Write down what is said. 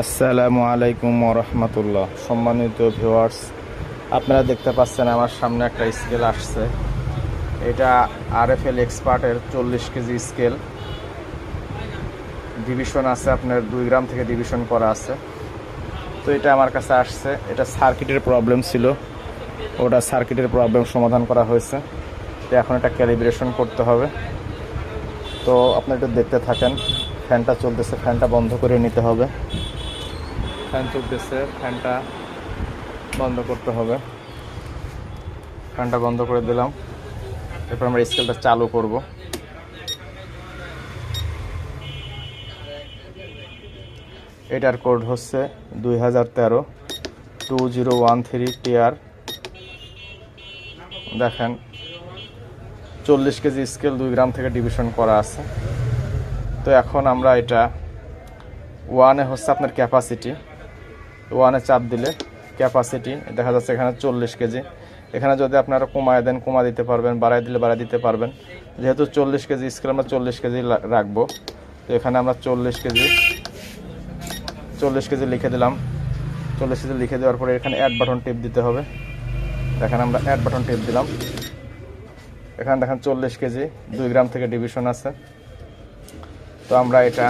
আসসালামু আলাইকুম রহমতুল্লাহ। সম্মানিত ভিউয়ার্স, আপনারা দেখতে পাচ্ছেন আমার সামনে একটা স্কেল আসছে। এটা আরএফএল এক্সপার্টের চল্লিশ কেজি স্কেল। ডিভিশন আছে আপনার দুই গ্রাম থেকে ডিভিশন করা আছে। তো এটা আমার কাছে আসছে। এটা সার্কিটের প্রবলেম ছিল। ওটা সার্কিটের প্রবলেম সমাধান করা হয়েছে। তো এখন এটা ক্যালিব্রেশন করতে হবে। তো আপনি একটু দেখতে থাকেন। ফ্যানটা চলতেছে। ফ্যানটা বন্ধ করে নিতে হবে। ফ্যান চলতেছে, ফ্যানটা বন্ধ করতে হবে। ফ্যানটা বন্ধ করে দিলাম। এরপর আমরা স্কেলটা চালু করব। এটার কোড হচ্ছে দুই হাজার তেরো, two zero one three TR. দেখেন, চল্লিশ কেজি স্কেল দুই গ্রাম থেকে ডিভিশন করা আছে। তো এখন আমরা এটা ওয়ানে হচ্ছে আপনার ক্যাপাসিটি। ওয়ানে চাপ দিলে ক্যাপাসিটি দেখা যাচ্ছে এখানে চল্লিশ কেজি। এখানে যদি আপনারা কমায় দেন, কমা দিতে পারবেন, বাড়ায় দিলে বাড়ায় দিতে পারবেন। যেহেতু চল্লিশ কেজি স্কেল আমরা চল্লিশ কেজি রাখব। তো এখানে আমরা চল্লিশ কেজি চল্লিশ কেজি লিখে দিলাম। চল্লিশ কেজি লিখে দেওয়ার পরে এখানে অ্যাড বাটন টিপ দিতে হবে। দেখেন আমরা অ্যাড বাটন টিপ দিলাম। এখানে দেখেন চল্লিশ কেজি, দুই গ্রাম থেকে ডিভিশন আছে। তো আমরা এটা